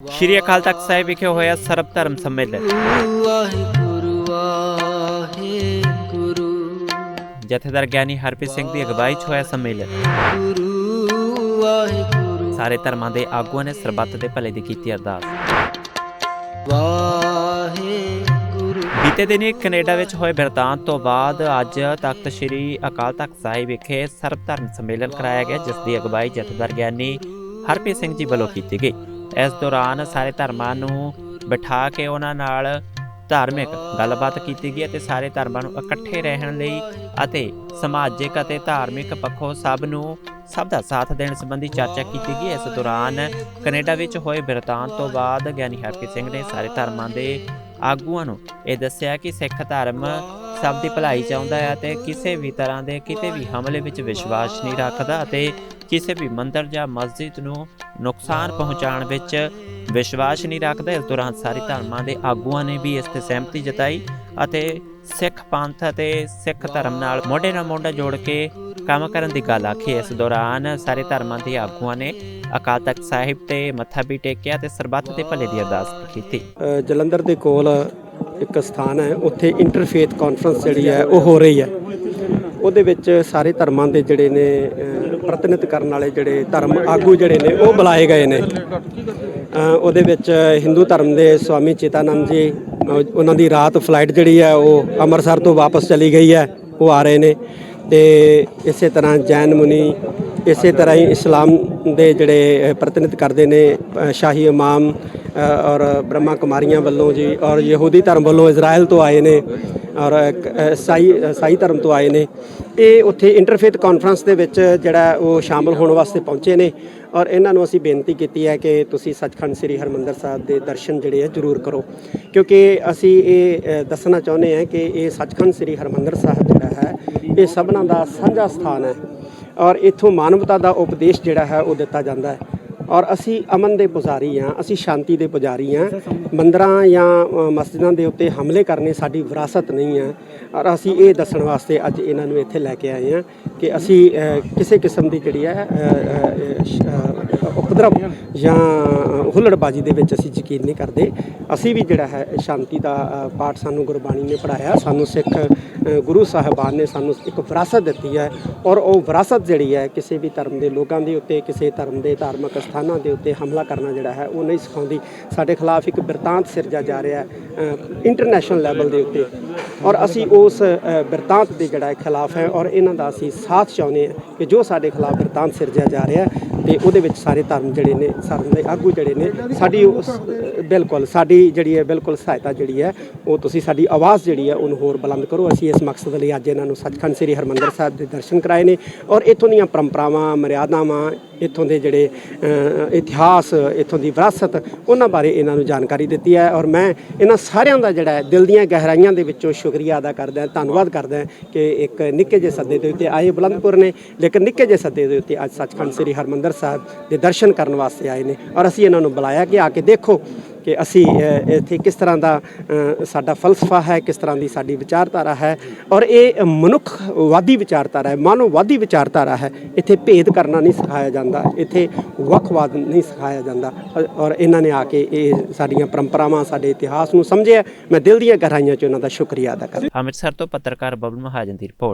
ਸ਼੍ਰੀ ਅਕਾਲ ਤਖਤ ਸਾਹਿਬ ਵਿਖੇ ਹੋਇਆ ਸਰਬ ਧਰਮ ਸੰਮੇਲਨ। ਜਥੇਦਾਰ ਗਿਆਨੀ ਹਰਪ੍ਰੀਤ ਸਿੰਘ ਦੀ ਅਗਵਾਈ 'ਚ ਹੋਇਆ ਸੰਮੇਲਨ। ਸਾਰੇ ਧਰਮਾਂ ਦੇ ਆਗੂਆਂ ਨੇ ਸਰਬੱਤ ਦੇ ਭਲੇ ਦੀ ਕੀਤੀ ਅਰਦਾਸ। ਬੀਤੇ ਦਿਨੀ ਕੈਨੇਡਾ ਵਿੱਚ ਹੋਏ ਬਿਰਤਾਂਤ ਤੋਂ ਬਾਅਦ ਅੱਜ ਤਖਤ ਸ੍ਰੀ ਅਕਾਲ ਤਖਤ ਸਾਹਿਬ ਵਿਖੇ ਸਰਬ ਧਰਮ ਸੰਮੇਲਨ ਕਰਾਇਆ ਗਿਆ, ਜਿਸ ਦੀ ਅਗਵਾਈ ਜਥੇਦਾਰ ਗਿਆਨੀ ਹਰਪ੍ਰੀਤ ਸਿੰਘ ਜੀ ਵੱਲੋਂ ਕੀਤੀ ਗਈ। ਇਸ ਦੌਰਾਨ ਸਾਰੇ ਧਰਮਾਂ ਨੂੰ ਬਿਠਾ ਕੇ ਉਹਨਾਂ ਨਾਲ ਧਾਰਮਿਕ ਗੱਲਬਾਤ ਕੀਤੀ ਗਈ ਅਤੇ ਸਾਰੇ ਧਰਮਾਂ ਨੂੰ ਇਕੱਠੇ ਰਹਿਣ ਲਈ ਅਤੇ ਸਮਾਜਿਕ ਅਤੇ ਧਾਰਮਿਕ ਪੱਖੋਂ ਸਭ ਨੂੰ, ਸਭ ਦਾ ਸਾਥ ਦੇਣ ਸੰਬੰਧੀ ਚਰਚਾ ਕੀਤੀ ਗਈ। ਇਸ ਦੌਰਾਨ ਕੈਨੇਡਾ ਵਿੱਚ ਹੋਏ ਬਿਰਤਾਂਤ ਤੋਂ ਬਾਅਦ ਗਿਆਨੀ ਹਰਪ੍ਰੀਤ ਸਿੰਘ ਨੇ ਸਾਰੇ ਧਰਮਾਂ ਦੇ ਆਗੂਆਂ ਨੂੰ ਇਹ ਦੱਸਿਆ ਕਿ ਸਿੱਖ ਧਰਮ ਸਭ ਦੀ ਭਲਾਈ ਚਾਹੁੰਦਾ ਹੈ ਅਤੇ ਕਿਸੇ ਵੀ ਤਰ੍ਹਾਂ ਦੇ ਕਿਤੇ ਵੀ ਹਮਲੇ ਵਿੱਚ ਵਿਸ਼ਵਾਸ ਨਹੀਂ ਰੱਖਦਾ ਅਤੇ ਕਿਸੇ ਵੀ ਮੰਦਰ ਜਾਂ ਮਸਜਿਦ ਨੂੰ ਨੁਕਸਾਨ ਪਹੁੰਚਾਉਣ ਵਿੱਚ ਵਿਸ਼ਵਾਸ ਨਹੀਂ ਰੱਖਦਾ ਇਸ ਦੌਰਾਨ ਸਾਰੇ ਧਰਮਾਂ ਦੇ ਆਗੂਆਂ ਨੇ ਵੀ ਇਸ ਤੇ ਸਹਿਮਤੀ ਜਤਾਈ ਅਤੇ ਸਿੱਖ ਪੰਥ ਅਤੇ ਸਿੱਖ ਧਰਮ ਨਾਲ ਮੋਢੇ ਨਾਲ ਮੋਢਾ ਜੋੜ ਕੇ ਕੰਮ ਕਰਨ ਦੀ ਗੱਲ ਆਖੀ। ਇਸ ਦੌਰਾਨ ਸਾਰੇ ਧਰਮਾਂ ਦੇ ਆਗੂਆਂ ਨੇ ਅਕਾਲ ਤਖਤ ਸਾਹਿਬ ਤੇ ਮੱਥਾ ਵੀ ਟੇਕਿਆ ਤੇ ਸਰਬੱਤ ਦੇ ਭਲੇ ਦੀ ਅਰਦਾਸ ਕੀਤੀ। ਜਲੰਧਰ ਦੇ ਕੋਲ ਇੱਕ ਸਥਾਨ ਹੈ, ਉੱਥੇ ਇੰਟਰਫੇਥ ਕਾਨਫਰੰਸ ਜਿਹੜੀ ਹੈ, ਉਹ ਹੋ ਰਹੀ ਹੈ। ਉਹਦੇ ਵਿੱਚ ਸਾਰੇ ਧਰਮਾਂ ਦੇ ਜਿਹੜੇ ਨੇ ਪ੍ਰਤੀਨਿਧ ਕਰਨ ਵਾਲੇ ਜਿਹੜੇ ਧਰਮ ਆਗੂ ਜਿਹੜੇ ਨੇ ਉਹ ਬੁਲਾਏ ਗਏ ਨੇ। ਉਹਦੇ ਵਿੱਚ ਹਿੰਦੂ ਧਰਮ ਦੇ ਸਵਾਮੀ ਚੇਤਾਨੰਦ ਜੀ ਉਹਨਾਂ ਦੀ ਰਾਤ ਫਲਾਈਟ ਜਿਹੜੀ ਹੈ ਉਹ ਅੰਮ੍ਰਿਤਸਰ ਤੋਂ ਵਾਪਸ ਚਲੀ ਗਈ ਹੈ ਉਹ ਆ ਰਹੇ ਨੇ। ਤੇ ਇਸੇ ਤਰ੍ਹਾਂ ਜੈਨ ਮੁਨੀ ਇਸੇ ਤਰ੍ਹਾਂ ਹੀ ਇਸਲਾਮ ਦੇ ਜਿਹੜੇ ਅ, ਪ੍ਰਤੀਨਿਧ ਕਰਦੇ ਨੇ ਸ਼ਾਹੀ ਇਮਾਮ ਔਰ ਬ੍ਰਹਮਾ ਕੁਮਾਰੀਆਂ ਵੱਲੋਂ ਜੀ ਔਰ ਯਹੂਦੀ ਧਰਮ ਵੱਲੋਂ ਇਜ਼ਰਾਈਲ ਤੋਂ ਆਏ ਨੇ। ਸਾਈ ਸਾਈ ਧਰਮ ਤੋਂ ਆਏ ਨੇ। ਇਹ ਉੱਥੇ ਇੰਟਰਫੇਥ ਕਾਨਫਰੰਸ ਦੇ ਵਿੱਚ ਜਿਹੜਾ ਉਹ ਸ਼ਾਮਲ ਹੋਣ ਵਾਸਤੇ ਪਹੁੰਚੇ ਨੇ। ਔਰ ਇਹਨਾਂ ਨੂੰ ਅਸੀਂ ਬੇਨਤੀ ਕੀਤੀ ਹੈ ਕਿ ਤੁਸੀਂ ਸੱਚਖੰਡ ਸ੍ਰੀ ਹਰਮੰਦਰ ਸਾਹਿਬ ਦੇ ਦਰਸ਼ਨ ਜਿਹੜੇ ਆ ਜ਼ਰੂਰ ਕਰੋ। ਕਿਉਂਕਿ ਅਸੀਂ ਇਹ ਦੱਸਣਾ ਚਾਹੁੰਦੇ ਹਾਂ ਕਿ ਇਹ ਸੱਚਖੰਡ ਸ੍ਰੀ ਹਰਮੰਦਰ ਸਾਹਿਬ ਜਿਹੜਾ ਹੈ, ਇਹ ਸਭਨਾਂ ਦਾ ਸਾਂਝਾ ਸਥਾਨ ਹੈ। ਔਰ ਇੱਥੋਂ ਮਾਨਵਤਾ ਦਾ ਉਪਦੇਸ਼ ਜਿਹੜਾ ਹੈ ਉਹ ਦਿੱਤਾ ਜਾਂਦਾ ਹੈ। ਔਰ ਅਸੀਂ ਅਮਨ ਦੇ ਪੁਜਾਰੀ ਹਾਂ ਅਸੀਂ ਸ਼ਾਂਤੀ ਦੇ ਪੁਜਾਰੀ ਹਾਂ। ਮੰਦਰਾਂ ਜਾਂ ਮਸਜਿਦਾਂ ਦੇ ਉੱਤੇ ਹਮਲੇ ਕਰਨੇ ਸਾਡੀ ਵਿਰਾਸਤ ਨਹੀਂ ਹੈ। ਔਰ ਅਸੀਂ ਇਹ ਦੱਸਣ ਵਾਸਤੇ ਅੱਜ ਇਹਨਾਂ ਨੂੰ ਇੱਥੇ ਲੈ ਕੇ ਆਏ ਹਾਂ ਕਿ ਅਸੀਂ ਕਿਸੇ ਕਿਸਮ ਦੀ ਜਿਹੜੀ ਹੈ ਅ, ਉਪਦਰਵ ਜਾਂ ਹੁੱਲੜਬਾਜੀ ਦੇ ਵਿੱਚ ਅਸੀਂ ਯਕੀਨ ਨਹੀਂ ਕਰਦੇ। ਅਸੀਂ ਵੀ ਜਿਹੜਾ ਹੈ ਸ਼ਾਂਤੀ ਦਾ ਪਾਠ ਸਾਨੂੰ ਗੁਰਬਾਣੀ ਨੇ ਪੜਾਇਆ ਸਾਨੂੰ ਸਿੱਖ ਗੁਰੂ ਸਾਹਿਬਾਨ ਨੇ ਸਾਨੂੰ ਇੱਕ ਵਿਰਾਸਤ ਦਿੱਤੀ ਹੈ। ਔਰ ਉਹ ਵਿਰਾਸਤ ਜਿਹੜੀ ਹੈ ਕਿਸੇ ਵੀ ਧਰਮ ਦੇ ਲੋਕਾਂ ਦੇ ਉੱਤੇ ਕਿਸੇ ਧਰਮ ਦੇ ਧਾਰਮਿਕ ਸਥਾਨ ਦੇ ਉੱਤੇ ਹਮਲਾ ਕਰਨਾ ਜਿਹੜਾ ਹੈ ਉਹ ਨਹੀਂ ਸਿਖਾਉਂਦੀ। ਸਾਡੇ ਖਿਲਾਫ ਇੱਕ ਬਿਰਤਾਂਤ ਸਿਰਜਿਆ ਜਾ ਰਿਹਾ ਹੈ ਇੰਟਰਨੈਸ਼ਨਲ ਲੈਵਲ ਦੇ ਉੱਤੇ। ਔਰ ਅਸੀਂ ਉਸ ਬਿਰਤਾਂਤ ਦੇ ਜਿਹੜਾ ਖਿਲਾਫ ਹੈ ਔਰ ਇਹਨਾਂ ਦਾ ਅਸੀਂ ਸਾਥ ਚਾਹੁੰਦੇ ਹਾਂ ਕਿ ਜੋ ਸਾਡੇ ਖਿਲਾਫ ਬਿਰਤਾਂਤ ਸਿਰਜਿਆ ਜਾ ਰਿਹਾ ਹੈ ਤੇ ਉਹਦੇ ਵਿੱਚ ਸਾਰੇ ਧਰਮ ਜਿਹੜੇ ਨੇ ਸਾਰੇ ਦੇ ਆਗੂ ਜਿਹੜੇ ਨੇ, ਸਾਡੀ ਉਸ ਬਿਲਕੁਲ ਸਾਡੀ ਜਿਹੜੀ ਹੈ ਬਿਲਕੁਲ ਸਹਾਇਤਾ ਜਿਹੜੀ ਹੈ, ਉਹ ਤੁਸੀਂ ਸਾਡੀ ਆਵਾਜ਼ ਜਿਹੜੀ ਹੈ ਉਹਨੂੰ ਹੋਰ ਬੁਲੰਦ ਕਰੋ। ਅਸੀਂ ਇਸ ਮਕਸਦ ਲਈ ਅੱਜ ਇਹਨਾਂ ਨੂੰ ਸੱਚਖੰਡ ਸ੍ਰੀ ਹਰਮੰਦਰ ਸਾਹਿਬ ਦੇ ਦਰਸ਼ਨ ਕਰਾਏ ਨੇ ਔਰ ਇੱਥੋਂ ਦੀਆਂ ਪਰੰਪਰਾਵਾਂ, ਮਰਿਆਦਾਵਾਂ ਇੱਥੋਂ ਦੇ ਜਿਹੜੇ ਇਤਿਹਾਸ, ਇੱਥੋਂ ਦੀ ਵਿਰਾਸਤ, ਉਹਨਾਂ ਬਾਰੇ ਇਹਨਾਂ ਨੂੰ ਜਾਣਕਾਰੀ ਦਿੱਤੀ ਹੈ ਔਰ ਮੈਂ ਇਹਨਾਂ ਸਾਰਿਆਂ ਦਾ ਜਿਹੜਾ ਦਿਲ ਦੀਆਂ ਗਹਿਰਾਈਆਂ ਦੇ ਵਿੱਚੋਂ ਸ਼ੁਕਰੀਆ ਅਦਾ ਕਰਦਾ, ਧੰਨਵਾਦ ਕਰਦਾ ਕਿ ਇੱਕ ਨਿੱਕੇ ਜਿਹੇ ਸੱਦੇ ਦੇ ਉੱਤੇ ਆਏ ਬੁਲੰਦਪੁਰ ਨੇ, ਲੇਕਿਨ ਨਿੱਕੇ ਜਿਹੇ ਸੱਦੇ ਦੇ ਉੱਤੇ ਅੱਜ ਸੱਚਖੰਡ ਸ੍ਰੀ ਹਰਮੰਦਰ ਸਾਹਿਬ ਦੇ ਦਰਸ਼ਨ ਕਰਨ ਵਾਸਤੇ ਆਏ ਨੇ ਔਰ ਅਸੀਂ ਇਹਨਾਂ ਨੂੰ ਬੁਲਾਇਆ ਕਿ ਆ ਕੇ ਦੇਖੋ ਕਿ ਅਸੀਂ ਇੱਥੇ ਕਿਸ ਤਰ੍ਹਾਂ ਦਾ ਸਾਡਾ ਫਲਸਫਾ ਹੈ, ਕਿਸ ਤਰ੍ਹਾਂ ਦੀ ਸਾਡੀ ਵਿਚਾਰਧਾਰਾ ਹੈ ਔਰ ਇਹ ਮਨੁੱਖਵਾਦੀ ਵਿਚਾਰਧਾਰਾ ਹੈ, ਮਾਨਵਵਾਦੀ ਵਿਚਾਰਧਾਰਾ ਹੈ। ਇੱਥੇ ਭੇਦ ਕਰਨਾ ਨਹੀਂ ਸਿਖਾਇਆ ਜਾਂਦਾ, ਇੱਥੇ ਵੱਖਵਾਦ ਨਹੀਂ ਸਿਖਾਇਆ ਜਾਂਦਾ ਔਰ- ਔਰ ਇਹਨਾਂ ਨੇ ਆ ਕੇ ਇਹ ਸਾਡੀਆਂ ਪਰੰਪਰਾਵਾਂ, ਸਾਡੇ ਇਤਿਹਾਸ ਨੂੰ ਸਮਝਿਆ। ਮੈਂ ਦਿਲ ਦੀਆਂ ਗਹਿਰਾਈਆਂ 'ਚ ਉਹਨਾਂ ਦਾ ਸ਼ੁਕਰੀਆ ਅਦਾ ਕਰਦਾ। ਅੰਮ੍ਰਿਤਸਰ ਤੋਂ ਪੱਤਰਕਾਰ ਬਬਲ ਮਹਾਜਨ ਦੀ ਰਿਪੋਰਟ।